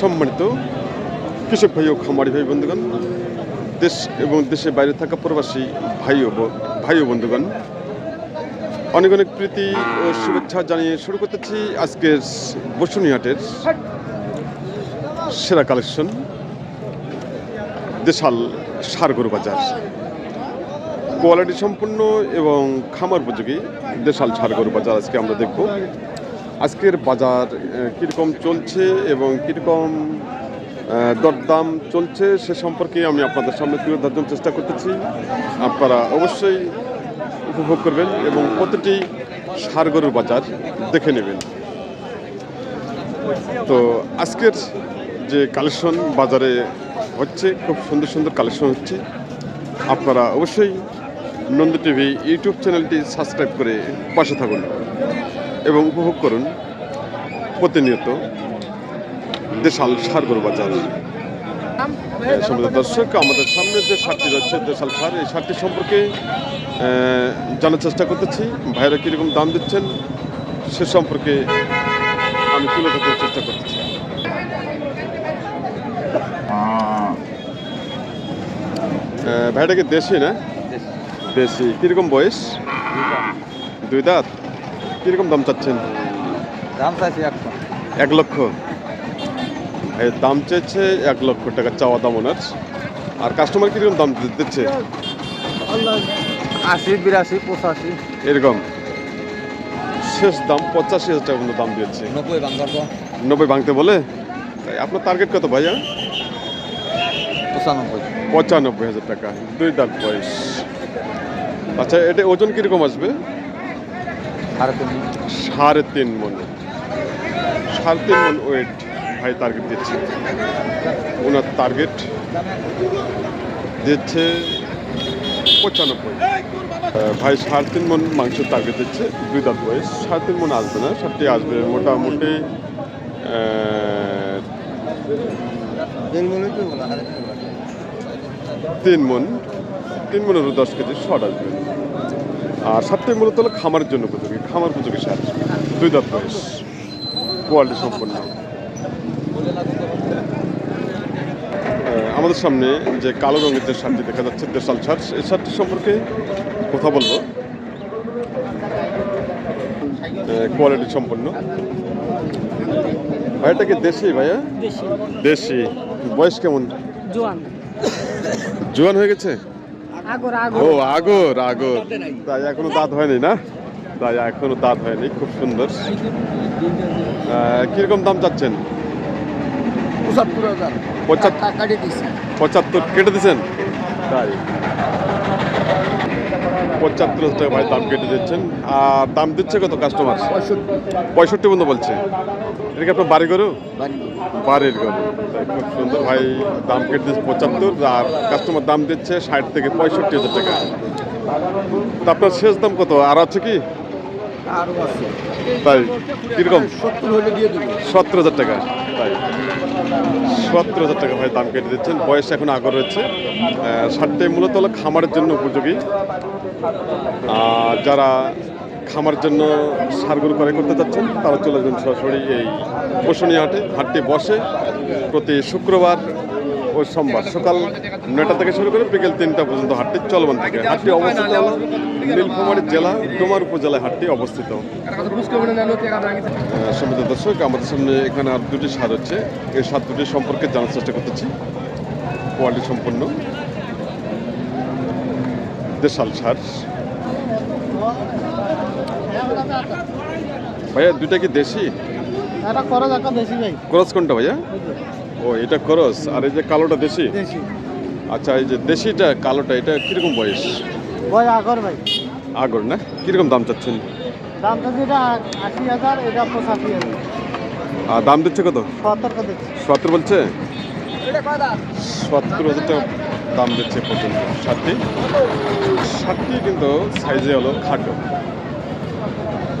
সম্মানিত কৃষক ভাই ও খামারি ভাই বন্ধুগণ, দেশ এবং দেশের বাইরে থাকা প্রবাসী ভাই ও ভাই ও বন্ধুগণ, অনেক অনেক প্রীতি ও শুভেচ্ছা জানিয়ে শুরু করতেছি আজকের বসুনি হাটের সেরা কালেকশন, দেশাল সারগরু বাজার। কোয়ালিটি সম্পূর্ণ এবং খামার উপযোগী দেশাল সারগরু বাজার আজকে আমরা দেখব। আজকের বাজার কীরকম চলছে এবং কীরকম দরদাম চলছে সে সম্পর্কে আমি আপনাদের সামনে তুলে ধরার চেষ্টা করতেছি। আপনারা অবশ্যই উপভোগ করবেন এবং প্রতিটি সারগরুর বাজার দেখে নেবেন। তো আজকের যে কালেকশন বাজারে হচ্ছে, খুব সুন্দর সুন্দর কালেকশন হচ্ছে। আপনারা অবশ্যই নন্দী টিভি ইউটিউব চ্যানেলটি সাবস্ক্রাইব করে পাশে থাকুন। এবং উপভোগ করুন প্রতিনিয়ত দেশাল সারগর বাজার। সম্মানিত দর্শক আমাদের সামনে যে সারটি রয়েছে দেশাল সার এই সারটি সম্পর্কে জানার চেষ্টা করতেছি। ভাইরা কীরকম দাম দিচ্ছেন সে সম্পর্কে আমি তুলে ধরতে চেষ্টা করতেছি। ভাইটাকে দেশি না? দেশি। কীরকম বয়স? দুই দাঁত? কীরকম দাম চাচ্ছেন? দাম চাইছি একশো এক লক্ষ? দাম চেয়েছে এক লক্ষ টাকা চাওয়া দাম ওনার। আর কাস্টমার কীরকম দাম দিচ্ছে? আশি বিরাশি পঁচাশি। এরকম? শেষ দাম পঁচাশি হাজার টাকা দাম দিয়েছে। নব্বই দাম নব্বই ভাঙতে বলে? তাই আপনার টার্গেট কত ভাইয়া? পঁচানব্বই। পঁচানব্বই হাজার টাকা দুই দাঁত বয়স। আচ্ছা এটা ওজন কীরকম আসবে? সাড়ে তিন সাড়ে তিন মন। সাড়ে তিন মন ওয়েট ভাই টার্গেট দিচ্ছে। ওনার টার্গেট দিচ্ছে পঁচানব্বই। ভাই সাড়ে তিন মন মাংসের টার্গেট দিচ্ছে দুই দাঁত বয়স। সাড়ে তিন মন আসবে না সাতটি আসবে। মোটামুটি তিন মন। তিন মনের দশ কেজি শর্ট আসবে। আর সাতটি মূলত হলো খামারের জন্য উপযোগী। খামার উপযোগী সার। দুই দাঁত বয়স। কোয়ালিটি সম্পন্ন। আমাদের সামনে যে কালো রঙের যে শার্টটি দেখা যাচ্ছে দেশাল শার্ট এই শার্টটি সম্পর্কে কথা বলব। কোয়ালিটি সম্পন্ন। ভাইটা কি দেশি ভাইয়া? দেশি। বয়স কেমন? জোয়ান। জোয়ান হয়ে গেছে? ও আগর। আগর তাই এখনও দাঁত হয়নি না? তাই এখনও দাঁত হয়নি খুব সুন্দর। আহ, কীরকম দাম চাচ্ছেন? পঁচাত্তর পঁচাত্তর কেটে দিচ্ছেন তাই। পঁচাত্তর হাজার টাকা ভাই দাম কেটে দিচ্ছেন। আর দাম দিচ্ছে কত কাস্টমার পঁয়ষট্টি পর্যন্ত বলছে। এটা কি আপনার বাড়ি গরু? বাড়ি বাড়ির গরু। খুব সুন্দর ভাই, দাম কেটে দিচ্ছে পঁচাত্তর, আর কাস্টমার দাম দিচ্ছে ষাট থেকে পঁয়ষট্টি হাজার টাকা। আপনার শেষ দাম কত? আর আছে কি? আরও আছে। তাই? কীরকম? সত্তর হলে দিয়ে দেবো। সত্তর হাজার টাকা। তাই? সত্তর হাজার টাকা ভাই দাম কেটে দিচ্ছেন। বয়স এখন আগর রয়েছে। ষাটটি মূলত হলো খামারের জন্য উপযোগী। আর যারা খামার জন্য সারগুলো ক্রয় করতে চাচ্ছেন তারা চলে যাবেন সরাসরি এই বসুনি হাটে। হাটটি বসে। প্রতি শুক্রবার ও সোমবার সকাল নয়টা থেকে শুরু করে বিকেল তিনটা পর্যন্ত হাটটি চলমান থাকে। হাটটি অবস্থিত হলো নীলফামারী জেলা ডোমার উপজেলায় হাটটি অবস্থিত। সম্মিলিত দর্শক আমাদের সামনে এখানে আর দুটি সার হচ্ছে এই সার দুটি সম্পর্কে জানার চেষ্টা করতেছি। কোয়ালিটি সম্পন্ন দেশাল সার। ভাইয়া দুটা কি দেশি? ক্রস কোনটা ভাইয়া? ও এটা ক্রস আর এই যে কালোটা দেশি? আচ্ছা এই যে দেশিটা কালোটা এটা কীরকম বয়স? ভাই আগর ভাই। আগর না? কীরকম দাম চাচ্ছেন? দামটা যেটা আশি হাজার এটা পঁচাশি হাজার। আর দাম দিচ্ছে কত? সত্তর বলছে? সত্তর হাজার টাকা দাম দিচ্ছে পর্যন্ত। ষাটটি? ষাটটি কিন্তু সাইজে হলো খাটো।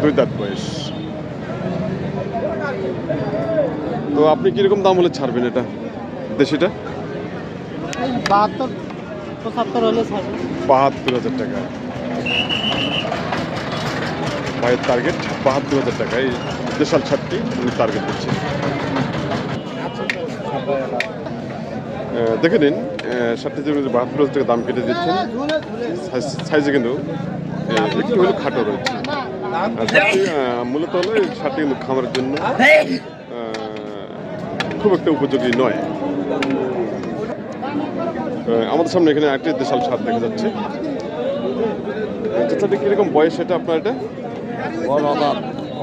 দুই দাঁত বয়স। তো আপনি কীরকম দাম হলে ছাড়বেন এটা? দেশিটা? বাহাত্তর পঁচাত্তর হলে বাহাত্তর হাজার টাকা। ভাইয়ের টার্গেট বাহাত্তর হাজার টাকা। এই দেশাল ছাড়টি উনি টার্গেট দিচ্ছেন। দেখে নিন শার্টটি যে বাহাত্তর হাজার টাকা দাম কেটে দিচ্ছেন। সাইজ- কিন্তু একটু হলেও খাটো রয়েছে। মূলত হলো শার্টটি কিন্তু খামারের জন্য। খুব একটা উপযোগী নয়। আমাদের সামনে এখানে একটি দেশাল শার্ট দেখা যাচ্ছে। চাচাটি কীরকম বয়স এটা আপনার এটা?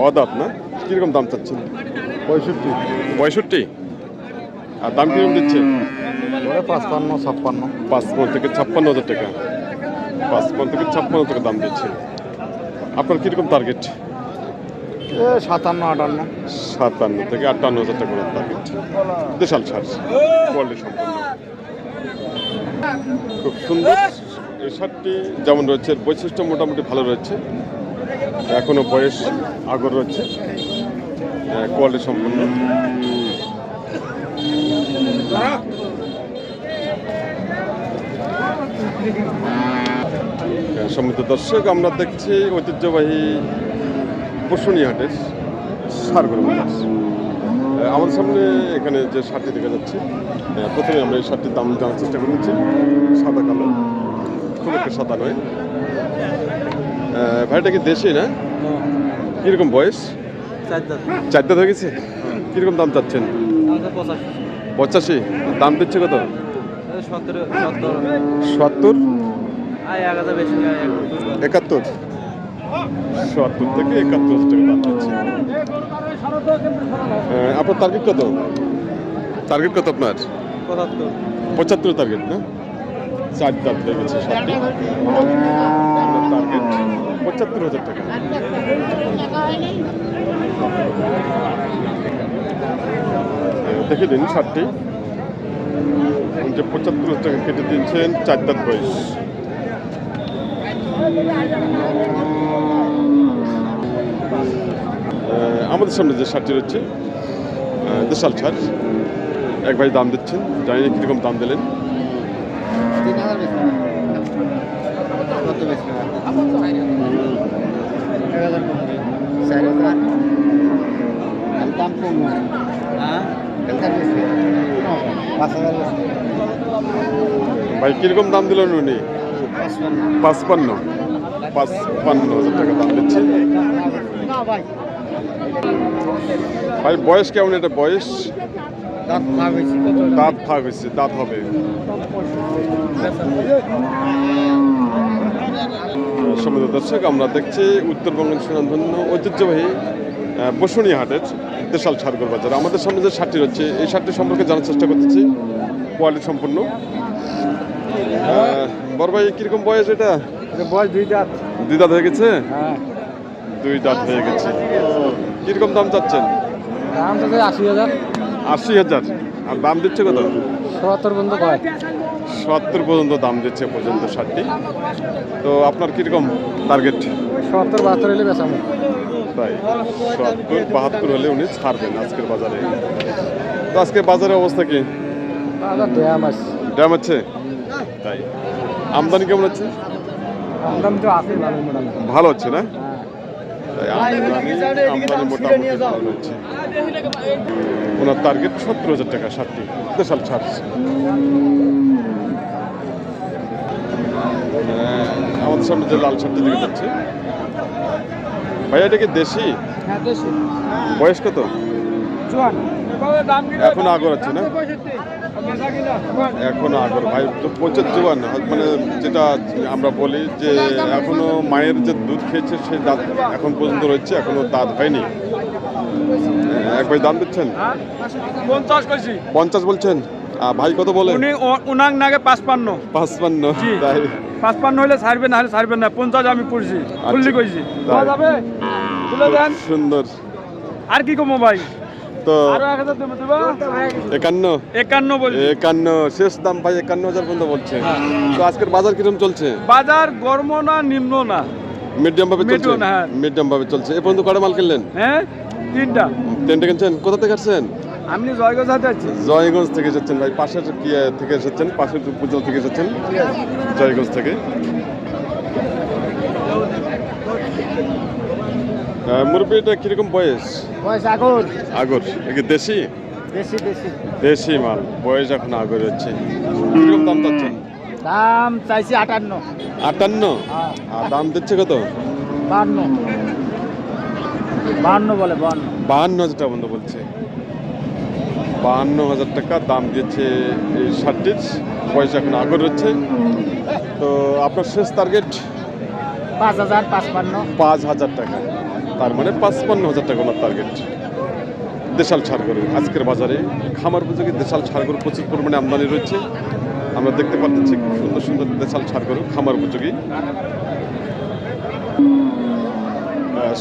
অদাত না? কীরকম দাম চাচ্ছেন? পঁয়ষট্টি। পঁয়ষট্টি? আর দাম কীরকম দিচ্ছে? পাঁচপান্ন ছাপ্পান্ন। পাঁচপন্ন থেকে ছাপ্পান্ন হাজার টাকা। পাঁচপন্ন থেকে ছাপ্পান্ন টাকা দাম দিচ্ছে। আপনার কীরকম টার্গেট সাতান্ন, আটান্ন। সাতান্ন থেকে আটান্ন হাজার টাকা টার্গেট দেশাল সার কোয়ালিটি সম্পন্ন খুব সুন্দর। এই শার্টটি যেমন রয়েছে বৈশিষ্ট্য মোটামুটি ভালো রয়েছে। এখনও বয়স আগর রয়েছে। কোয়ালিটি সম্পন্ন সম্মিলিত দর্শক, আমরা দেখছি ঐতিহ্যবাহী পশুনি হাটের সারগর বাজার আহ, আমাদের সামনে এখানে যে শার্টটি দেখা যাচ্ছে প্রথমে আমরা এই শার্টটির দাম জানার চেষ্টা করেছি সাদা কালো খুব একটা সাদা নয়। ভাইটা কি দেশে না? কীরকম বয়স? চারটা হয়ে গেছে? কীরকম দাম চাচ্ছেন? পঁচাশি। দাম দিচ্ছে কত? সত্তর একাত্তর। সত্তর থেকে একাত্তর টাকা দাম আপনার টার্গেট কত? টার্গেট কত আপনার? পঁচাত্তর। টার্গেট না? চার দাঁত হয়ে গেছে টার্গেট পঁচাত্তর হাজার টাকা। দেখে দিন যে পঁচাত্তর হাজার টাকা কেটে দিয়েছেন চার দাঁত বয়স। আমাদের সামনে যে শার্টটি রয়েছে দেশাল শার্ট এক ভাই দাম দিচ্ছেন জানি না কীরকম দাম দিলেন। হ্যাঁ? ভাই কীরকম দাম দিলেন উনি? পাঁচপান্ন। পাঁচপান্ন। হাজার টাকা দাম দিচ্ছে। ভাই বয়স কেমন এটা? বয়স? দাঁত ভাগ হয়েছে দাঁত হবে। সমিত দর্শক আমরা দেখছি উত্তরবঙ্গের সুনামধন্য ঐতিহ্যবাহী বসুনি হাটের দেশাল সারগর বাজার। আমাদের সামনে যে শার্টটি রয়েছে এই শার্টটি সম্পর্কে জানার চেষ্টা করতেছি। কোয়ালিটি সম্পূর্ণ বড় ভাই কীরকম বয়স এটা? বয়স দুই দাঁত। দুই দাঁত হয়ে গেছে? হ্যাঁ। দুই দাঁত হয়ে গেছে। কীরকম দাম চাচ্ছেন? দাম তো আশি হাজার। আশি হাজার। আর দাম দিচ্ছে কত? সত্তর পর্যন্ত কয়? সত্তর পর্যন্ত দাম দিচ্ছে পর্যন্ত শার্টটি তো আপনার কীরকম টার্গেট সত্তর বাহাত্তর হলে বেচামো তাই সত্তর বাহাত্তর হলে উনি ছাড়বেন আজকের বাজারে। তো আজকে বাজারের অবস্থা কি? ড্যাম আছে। ড্যাম আছে? তাই? আমদানি কেমন আছে আমদানি তো আছে ভালো মোটামুটি। ভালো হচ্ছে না? হ্যাঁ তাই আমদানি মোটামুটি ভালো হচ্ছে। ওনার টার্গেট সত্তর হাজার টাকা শার্টটি দেশাল ছাড়। আমাদের সামনে যে লাল শার্টটি দেখে যাচ্ছে ভাইয়া এটা কি দেশি? হ্যাঁ দেশি। বয়স কত? চুয়ান এখন আগর আছে না? এখনও আগর। ভাই তো প্রচুর জোয়ান মানে যেটা আমরা বলি যে এখনও মায়ের যে দুধ খেয়েছে সেই দাঁত এখন পর্যন্ত রয়েছে এখনও দাঁত হয়নি। এক ভাই দাম দিচ্ছেন? পঞ্চাশ পঞ্চাশ বলছেন ভাই কত বলে উনি উনাং নাগে পাঁচপান্ন। পাঁচপান্ন। তাই। পাঁচপান্ন হলে ছাড়বে না হলে ছাড়বে না। পঞ্চাশ আমি পড়ছি। ফুললি কইছি। দেন। খুব সুন্দর। আর কি কমো ভাই? তো একান্ন? একান্ন একান্ন। শেষ দাম ভাই একান্ন হাজার পর্যন্ত বলছে। তো আজকের বাজার কীরকম চলছে? বাজার গরম না নিম্ন না। মিডিয়াম ভাবে চলছে? হ্যাঁ। মিডিয়াম ভাবে চলছে। এ পর্যন্ত কটা মাল কিনলেন? হ্যাঁ তিনটা। টেন্টে কিনছেন? কোথা থেকে আসছেন? আপনি জয়গঞ্জ হাতে আছি। জয়গঞ্জ থেকে এসেছেন ভাই। পাশের কি থেকে এসেছেন? পাশের উপজেলা থেকে এসেছেন? জয়গঞ্জ থেকে। মুরব্বী এটা কীরকম বয়স? বয়স আগর। আগর। দেশি? বেশি দেশি। মাল। বয়স এখন আগে হচ্ছে। কীরকম দাম চাচ্ছেন? দাম চাইছি আটান্ন। আটান্ন? হ্যাঁ। আর দাম দিচ্ছে কত? বান্ন। বান্ন বলে বান্ন। হাজার টাকা বন্ধ বলছে। বাহান্ন হাজার টাকা দাম দিয়েছে এই শার্টটির বয়স এখন আগর হচ্ছে। তো আপনার শেষ টার্গেট পাঁচ হাজার পাঁচপান্ন। পাঁচ হাজার টাকা। তার মানে পাঁচপান্ন হাজার টাকা ওনার টার্গেট দেশাল ছাড় গরু আজকের বাজারে খামার উপযোগী দেশাল ছাড় গরু প্রচুর পরিমাণে আমদানি রয়েছে। আমরা দেখতে পাচ্ছি খুব সুন্দর সুন্দর দেশাল ছাড় গরু খামার উপযোগী।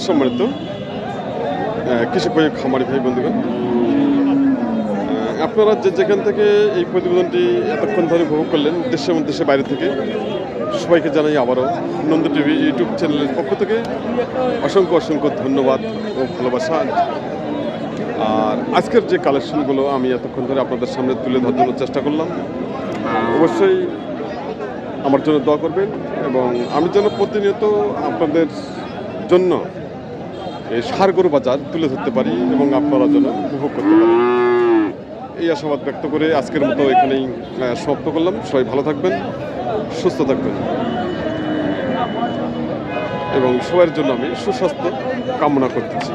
সম্মানিত কৃষক খামারি ভাই, বন্ধুগণ। আপনারা যে যেখান থেকে এই প্রতিবেদনটি এতক্ষণ ধরে উপভোগ করলেন, দেশের এবং দেশের বাইরে থেকে, সবাইকে জানাই আবারও নন্দ টিভি ইউটিউব চ্যানেলের পক্ষ থেকে অসংখ্য অসংখ্য ধন্যবাদ ও ভালোবাসা। আর আজকের যে কালেকশনগুলো আমি এতক্ষণ ধরে আপনাদের সামনে তুলে ধরার জন্য চেষ্টা করলাম, অবশ্যই আমার জন্য দোয়া করবেন এবং আমি যেন প্রতিনিয়ত আপনাদের জন্য এই সারগরু বাজার তুলে ধরতে পারি এবং আপনারা যেন উপভোগ করতে পারেন। এই আশাবাদ ব্যক্ত করে আজকের মতো এখানেই সমাপ্ত করলাম। সবাই ভালো থাকবেন, সুস্থ থাকবেন এবং সবাইয়ের জন্য আমি সুস্বাস্থ্য কামনা করতেছি।